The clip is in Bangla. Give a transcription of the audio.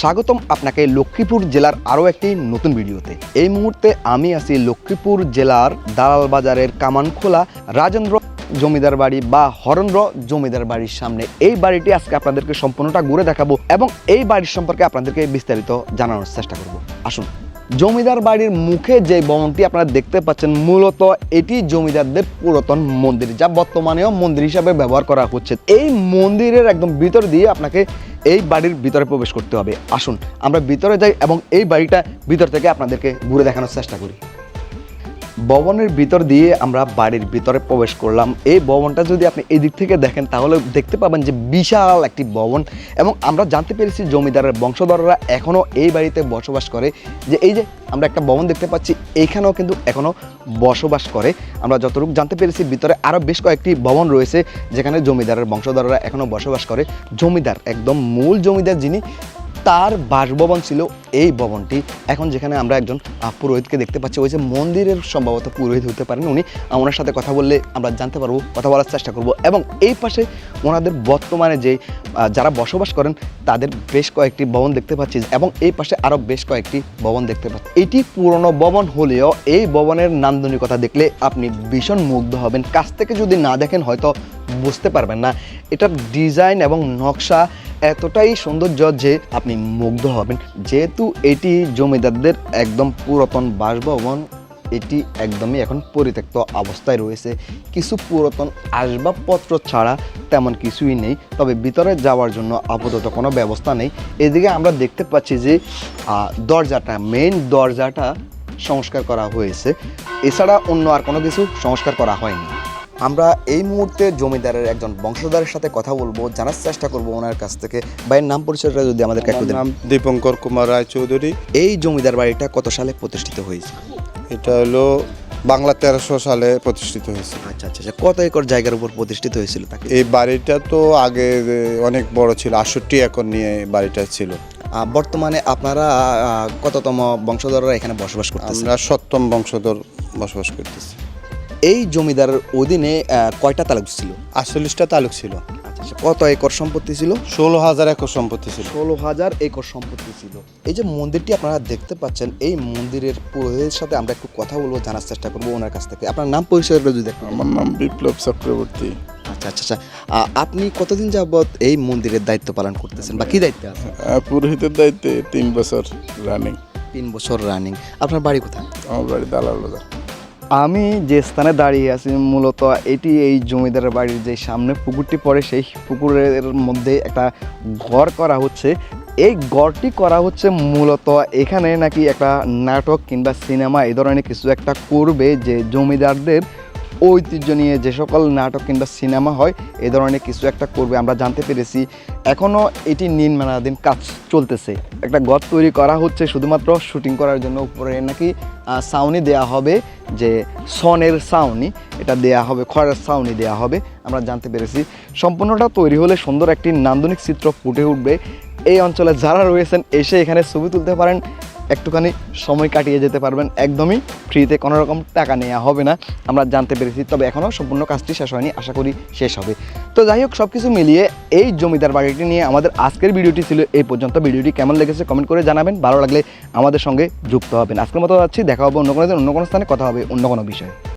স্বাগতম আপনাকে লক্ষ্মীপুর জেলার আরও একটি নতুন ভিডিওতে। এই মুহূর্তে আমি আছি লক্ষ্মীপুর জেলার দালাল বাজারের কামানখোলা রাজেন্দ্র জমিদার বাড়ি বা হরেন্দ্র জমিদার বাড়ির সামনে। এই বাড়িটি আজকে আপনাদেরকে সম্পূর্ণটা ঘুরে দেখাবো এবং এই বাড়ির সম্পর্কে আপনাদেরকে বিস্তারিত জানানোর চেষ্টা করব। আসুন। জমিদার বাড়ির মুখে যে ভবনটি আপনারা দেখতে পাচ্ছেন, মূলত এটি জমিদারদের পুরাতন মন্দির, যা বর্তমানেও মন্দির হিসাবে ব্যবহার করা হচ্ছে। এই মন্দিরের একদম ভিতর দিয়ে আপনাকে এই বাড়ির ভিতরে প্রবেশ করতে হবে। আসুন, আমরা ভিতরে যাই এবং এই বাড়িটা ভিতর থেকে আপনাদেরকে ঘুরে দেখানোর চেষ্টা করি। ভবনের ভিতর দিয়ে আমরা বাড়ির ভিতরে প্রবেশ করলাম। এই ভবনটা যদি আপনি এই দিক থেকে দেখেন, তাহলে দেখতে পাবেন যে বিশাল একটি ভবন এবং আমরা জানতে পেরেছি জমিদারের বংশধররা এখনও এই বাড়িতে বসবাস করে। যে এই যে আমরা একটা ভবন দেখতে পাচ্ছি এইখানেও কিন্তু এখনও বসবাস করে। আমরা যতটুকু জানতে পেরেছি, ভিতরে আরও বেশ কয়েকটি ভবন রয়েছে, যেখানে জমিদারের বংশধররা এখনও বসবাস করে। জমিদার, একদম মূল জমিদার যিনি তার বাসভবন ছিল এই ভবনটি। এখন যেখানে আমরা একজন পুরোহিতকে দেখতে পাচ্ছি, ওই যে মন্দিরের সম্ভবত পুরোহিত হতে পারেন উনি। ওনার সাথে কথা বললে আমরা জানতে পারব, কথা বলার চেষ্টা করব। এবং এই পাশে ওনাদের বর্তমানে যে যারা বসবাস করেন, তাদের বেশ কয়েকটি ভবন দেখতে পাচ্ছি। এবং এই পাশে আরও বেশ কয়েকটি ভবন দেখতে পাচ্ছি। এটি পুরনো ভবন হলেও এই ভবনের নান্দনিকতা দেখলে আপনি ভীষণ মুগ্ধ হবেন। কাছ থেকে যদি না দেখেন, হয়তো বুঝতে পারবেন না। এটার ডিজাইন এবং নকশা এতটাই সৌন্দর্য যে আপনি মুগ্ধ হবেন। যেহেতু এটি জমিদারদের একদম পুরাতন বাসভবন, এটি একদমই এখন পরিত্যক্ত অবস্থায় রয়েছে। কিছু পুরাতন আসবাবপত্র ছাড়া তেমন কিছুই নেই, তবে ভিতরে যাওয়ার জন্য আপাতত কোনো ব্যবস্থা নেই। এদিকে আমরা দেখতে পাচ্ছি যে দরজাটা মেইন দরজাটা সংস্কার করা হয়েছে। এছাড়া অন্য আর কোনো কিছু সংস্কার করা হয়নি। আমরা এই মুহূর্তে জমিদারের একজন বংশধরের সাথে কথা বলব জানার চেষ্টা করব ওনার কাছ থেকে। ভাইয়ের নাম পরিচয়টা যদি আমাদেরকে একটু নাম দীপঙ্কর কুমার রায়চৌধুরী। এই জমিদার বাড়িটা কত সালে প্রতিষ্ঠিত হয়েছে? এটা হলো বাংলা তেরোশো সালে প্রতিষ্ঠিত হয়েছে। আচ্ছা আচ্ছা আচ্ছা কত একর জায়গার উপর প্রতিষ্ঠিত হয়েছিল তাকে? এই বাড়িটা তো আগে অনেক বড় ছিল আটষট্টি একর নিয়ে বাড়িটা ছিল। বর্তমানে আপনারা কততম বংশধররা এখানে বসবাস করতেছেন? আমরা সপ্তম বংশধর বসবাস করতেছি। এই জমিদারের অধীনে কয়টা তালুক ছিল? আটচল্লিশটা তালুক ছিল। কত একর সম্পত্তি ছিল? ষোলো হাজার একর সম্পত্তি ছিল। ষোলো হাজার একর সম্পত্তি ছিল। এই যে মন্দিরটি আপনারা দেখতে পাচ্ছেন এই মন্দিরের পুরোহিতের সাথে আমরা একটু কথা বলব জানার চেষ্টা করব ওনার কাছ থেকে। আপনার নাম পরিচয়টা যদি একটু আমার নাম বিপ্লব চক্রবর্তী। আচ্ছা আচ্ছা আচ্ছা। আপনি কতদিন যাবত এই মন্দিরের দায়িত্ব পালন করতেছেন বা কি দায়িত্বে আছেন? পুরোহিতের দায়িত্বে তিন বছর রানিং তিন বছর রানিং আপনার বাড়ি কোথায়? আমার বাড়ি দালাল বাজার আমি যে স্থানে দাঁড়িয়ে আছি মূলত এটি এই জমিদারের বাড়ির যে সামনে পুকুরটি পড়ে, সেই পুকুরের মধ্যে একটা ঘর করা হচ্ছে। এই গড়টি করা হচ্ছে মূলত এখানে নাকি একটা নাটক কিংবা সিনেমা এই ধরনের কিছু একটা করবে যে জমিদারদের ঐতিহ্য নিয়ে যে সকল নাটক কিংবা সিনেমা হয়, এ ধরনের কিছু একটা করবে, আমরা জানতে পেরেছি। এখনও এটি নির্মাণাধীন কাজ চলতেছে। একটা ঘর তৈরি করা হচ্ছে শুধুমাত্র শুটিং করার জন্য উপরে নাকি ছাউনি দেয়া হবে, যে সনের ছাউনি, এটা দেয়া হবে, খড়ের ছাউনি দেয়া হবে, আমরা জানতে পেরেছি। সম্পূর্ণটা তৈরি হলে সুন্দর একটি নান্দনিক চিত্র ফুটে উঠবে। এই অঞ্চলে যারা রয়েছেন, এসে এখানে ছবি তুলতে পারেন। একটুখানি সময় কাটিয়ে যেতে পারবেন। একদমই ফ্রিতে কোনো রকম টাকা নেওয়া হবে না। আমরা জানতে পেরেছি, তবে এখনও সম্পূর্ণ কাজটি শেষ হয়নি, আশা করি শেষ হবে। তো যাই হোক সব কিছু মিলিয়ে এই জমিদার বাড়িটি নিয়ে আমাদের আজকের ভিডিওটি ছিল এই পর্যন্ত। ভিডিওটি কেমন লেগেছে কমেন্ট করে জানাবেন। ভালো লাগলে আমাদের সঙ্গে যুক্ত হবেন। আজকের মতো যাচ্ছি, দেখা হবে অন্য কোনো দিন, অন্য কোনো স্থানে, কথা হবে অন্য কোনো বিষয়ে।